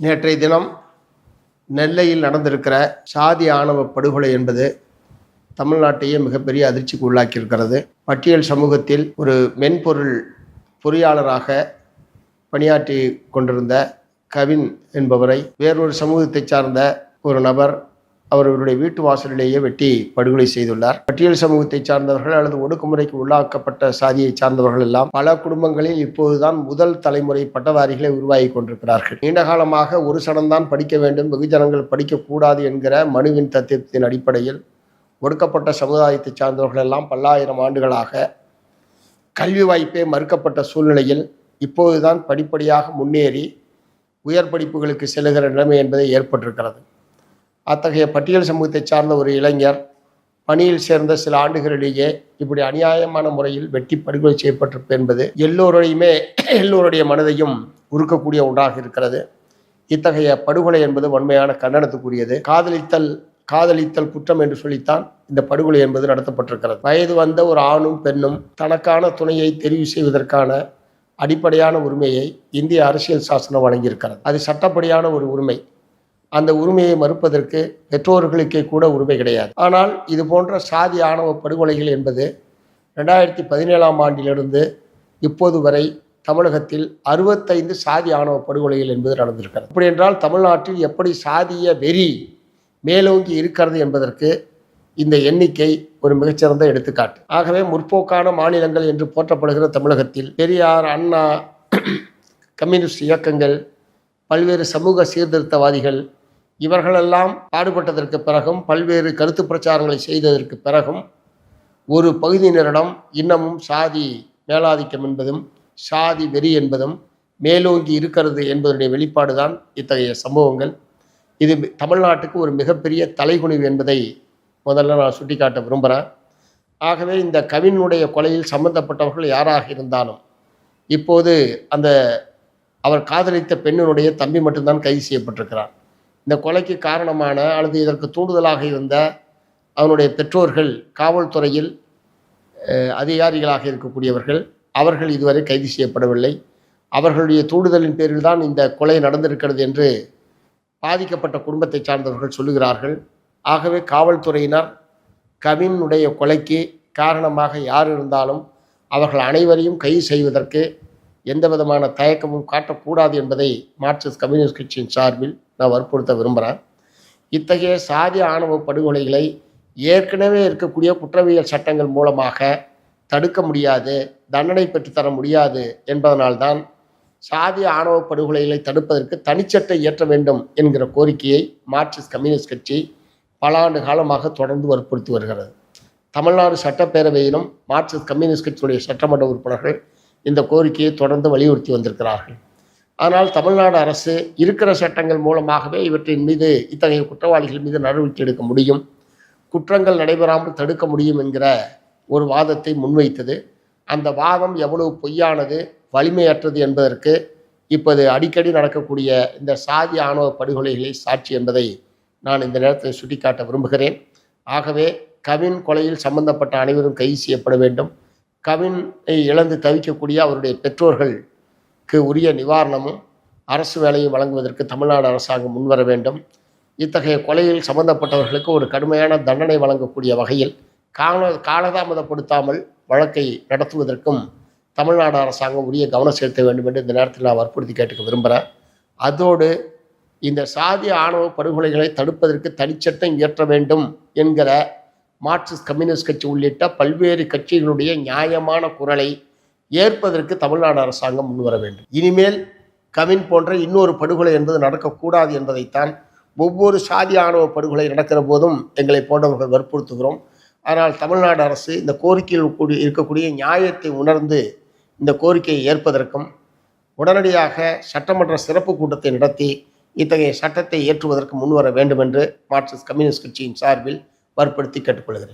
நேற்றைய தினம் நெல்லையில் நடந்திருக்கிற சாதி ஆணவ படுகொலை என்பது தமிழ்நாட்டையே மிகப்பெரிய அதிர்ச்சிக்கு உள்ளாக்கியிருக்கிறது. பட்டியல் சமூகத்தில் ஒரு மென்பொருள் பொறியாளராக பணியாற்றி கொண்டிருந்த கவின் என்பவரை வேறொரு சமூகத்தைச் சார்ந்த ஒரு நபர் அவர்களுடைய வீட்டு வாசலிலேயே வெட்டி படுகொலை செய்துள்ளார். பட்டியல் சமூகத்தை சார்ந்தவர்கள் அல்லது ஒடுக்குமுறைக்கு உள்ளாக்கப்பட்ட சாதியை சார்ந்தவர்கள் எல்லாம் பல குடும்பங்களில் இப்போதுதான் முதல் தலைமுறை பட்டதாரிகளை உருவாகி கொண்டிருக்கிறார்கள். நீண்ட காலமாக ஒரு சடம்தான் படிக்க வேண்டும் வெகுஜனங்கள் படிக்கக்கூடாது என்கிற மனுவின் தத்துவத்தின் அடிப்படையில் ஒடுக்கப்பட்ட சமுதாயத்தை சார்ந்தவர்கள் எல்லாம் பல்லாயிரம் ஆண்டுகளாக கல்வி வாய்ப்பே மறுக்கப்பட்ட சூழ்நிலையில் இப்போதுதான் படிப்படியாக முன்னேறி உயர் படிப்புகளுக்கு செல்லுகிற நிலைமை என்பதை ஏற்பட்டிருக்கிறது. அத்தகைய பட்டியல் சமூகத்தை சார்ந்த ஒரு இளைஞர் பணியில் சேர்ந்த சில ஆண்டுகளிலேயே இப்படி அநியாயமான முறையில் வெட்டி படுகொலை செய்யப்பட்டிருப்பு என்பது எல்லோருடையுமே எல்லோருடைய மனதையும் உருக்கக்கூடிய ஒன்றாக இருக்கிறது. இத்தகைய படுகொலை என்பது வன்மையான கண்டனத்துக்குரியது. காதலித்தல் காதலித்தல் குற்றம் என்று சொல்லித்தான் இந்த படுகொலை என்பது நடத்தப்பட்டிருக்கிறது. வயது வந்த ஒரு ஆணும் பெண்ணும் தனக்கான துணையை தெரிவு செய்வதற்கான அடிப்படையான உரிமையை இந்திய அரசியல் சாசனம் வழங்கியிருக்கிறது. அது சட்டப்படியான ஒரு உரிமை. அந்த உரிமையை மறுப்பதற்கு பெற்றோர்களுக்கே கூட உரிமை கிடையாது. ஆனால் இது போன்ற சாதி ஆணவ படுகொலைகள் என்பது ரெண்டாயிரத்தி பதினேழாம் ஆண்டிலிருந்து இப்போது வரை தமிழகத்தில் அறுபத்தைந்து சாதி ஆணவ படுகொலைகள் என்பது நடந்திருக்கிறது. அப்படி என்றால் தமிழ்நாட்டில் எப்படி சாதிய வெறி மேலோங்கி இருக்கிறது என்பதற்கு இந்த எண்ணிக்கை ஒரு மிகச்சிறந்த எடுத்துக்காட்டு. ஆகவே முற்போக்கான மாநிலங்கள் என்று போற்றப்படுகிற தமிழகத்தில் பெரியார் அண்ணா கம்யூனிஸ்ட் இயக்கங்கள் பல்வேறு சமூக சீர்திருத்தவாதிகள் இவர்களெல்லாம் பாடுபட்டதற்கு பிறகும் பல்வேறு கருத்து பிரச்சாரங்களை செய்ததற்கு பிறகும் ஒரு பகுதியினரிடம் இன்னமும் சாதி மேலாதிக்கம் என்பதும் சாதி வெறி என்பதும் மேலோங்கி இருக்கிறது என்பதனுடைய வெளிப்பாடு தான் இத்தகைய சம்பவங்கள். இது தமிழ்நாட்டுக்கு ஒரு மிகப்பெரிய தலைகுனிவு என்பதை முதல்ல நான் சுட்டிக்காட்ட விரும்புகிறேன் ஆகவே இந்த கவினுடைய கொலையில் சம்பந்தப்பட்டவர்கள் யாராக இருந்தாலும் இப்போது அந்த அவர் காதலித்த பெண்ணினுடைய தம்பி மட்டும்தான் கைது செய்யப்பட்டிருக்கிறார். இந்த கொலைக்கு காரணமான அல்லது இதற்கு தூண்டுதலாக இருந்த அவனுடைய பெற்றோர்கள் காவல்துறையில் அதிகாரிகளாக இருக்கக்கூடியவர்கள் அவர்கள் இதுவரை கைது செய்யப்படவில்லை. அவர்களுடைய தூண்டுதலின் பேரில் தான் இந்த கொலை நடந்திருக்கிறது என்று பாதிக்கப்பட்ட குடும்பத்தை சார்ந்தவர்கள் சொல்லுகிறார்கள். ஆகவே காவல்துறையினர் கவினுடைய கொலைக்கு காரணமாக யார் இருந்தாலும் அவர்கள் அனைவரையும் கைது செய்வதற்கு எந்த விதமான தயக்கமும் காட்டக்கூடாது என்பதை மார்க்சிஸ்ட் கம்யூனிஸ்ட் கட்சியின் சார்பில் நான் வற்புறுத்த விரும்புகிறேன் இத்தகைய சாதி ஆணவ படுகொலைகளை ஏற்கனவே இருக்கக்கூடிய குற்றவியல் சட்டங்கள் மூலமாக தடுக்க முடியாது தண்டனை பெற்றுத்தர முடியாது என்பதனால்தான் சாதி ஆணவ படுகொலைகளை தடுப்பதற்கு தனிச்சட்டை இயற்ற வேண்டும் என்கிற கோரிக்கையை மார்க்சிஸ்ட் கம்யூனிஸ்ட் கட்சி பல ஆண்டு காலமாக தொடர்ந்து வற்புறுத்தி வருகிறது. தமிழ்நாடு சட்டப்பேரவையிலும் மார்க்சிஸ்ட் கம்யூனிஸ்ட் கட்சியுடைய சட்டமன்ற உறுப்பினர்கள் இந்த கோரிக்கையை தொடர்ந்து வலியுறுத்தி வந்திருக்கிறார்கள். ஆனால் தமிழ்நாடு அரசு இருக்கிற சட்டங்கள் மூலமாகவே இவற்றின் மீது இத்தகைய குற்றவாளிகள் மீது நடவடிக்கை எடுக்க முடியும். குற்றங்கள் நடைபெறாமல் தடுக்க முடியும் என்கிற ஒரு வாதத்தை முன்வைத்தது. அந்த வாதம் எவ்வளவு பொய்யானது வலிமையற்றது என்பதற்கு இப்போது அடிக்கடி நடக்கக்கூடிய இந்த சாதி ஆணவ படுகொலைகளை சாட்சி என்பதை நான் இந்த நேரத்தில் சுட்டிக்காட்ட விரும்புகிறேன். ஆகவே கவின் கொலையில் சம்பந்தப்பட்ட அனைவரும் கைது செய்யப்பட வேண்டும். கவினை இழந்து தவிக்கக்கூடிய அவருடைய பெற்றோர்கள் உரிய நிவாரணமும் அரசு வேலையும் வழங்குவதற்கு தமிழ்நாடு அரசாங்கம் முன்வர வேண்டும். இத்தகைய கொலையில் சம்பந்தப்பட்டவர்களுக்கு ஒரு கடுமையான தண்டனை வழங்கக்கூடிய வகையில் கால காலதாமதப்படுத்தாமல் வழக்கை நடத்துவதற்கும் தமிழ்நாடு அரசாங்கம் உரிய கவனம் செலுத்த வேண்டும் என்று இந்த நேரத்தில் நான் வற்புறுத்தி கேட்டுக்க விரும்புகிறேன் அதோடு இந்த சாதி ஆணவ படுகொலைகளை தடுப்பதற்கு தனிச்சட்டம் இயற்ற வேண்டும் என்கிற மார்க்சிஸ்ட் கம்யூனிஸ்ட் கட்சி உள்ளிட்ட பல்வேறு கட்சிகளுடைய நியாயமான குரலை ஏற்பதற்கு தமிழ்நாடு அரசாங்கம் முன்வர வேண்டும். இனிமேல் கவின் போன்ற இன்னொரு படுகொலை என்பது நடக்கக்கூடாது என்பதைத்தான் ஒவ்வொரு சாதி ஆணவ படுகொலை நடக்கிற போதும் எங்களை போன்றவர்கள் வற்புறுத்துகிறோம். ஆனால் தமிழ்நாடு அரசு இந்த கோரிக்கையில் கூடிய இருக்கக்கூடிய நியாயத்தை உணர்ந்து இந்த கோரிக்கையை ஏற்பதற்கும் உடனடியாக சட்டமன்ற சிறப்பு கூட்டத்தை நடத்தி இத்தகைய சட்டத்தை ஏற்றுவதற்கு முன்வர வேண்டும் என்று மார்க்சிஸ்ட் கம்யூனிஸ்ட் கட்சியின் சார்பில் வற்புறுத்தி கேட்டுக்கொள்கிறேன்.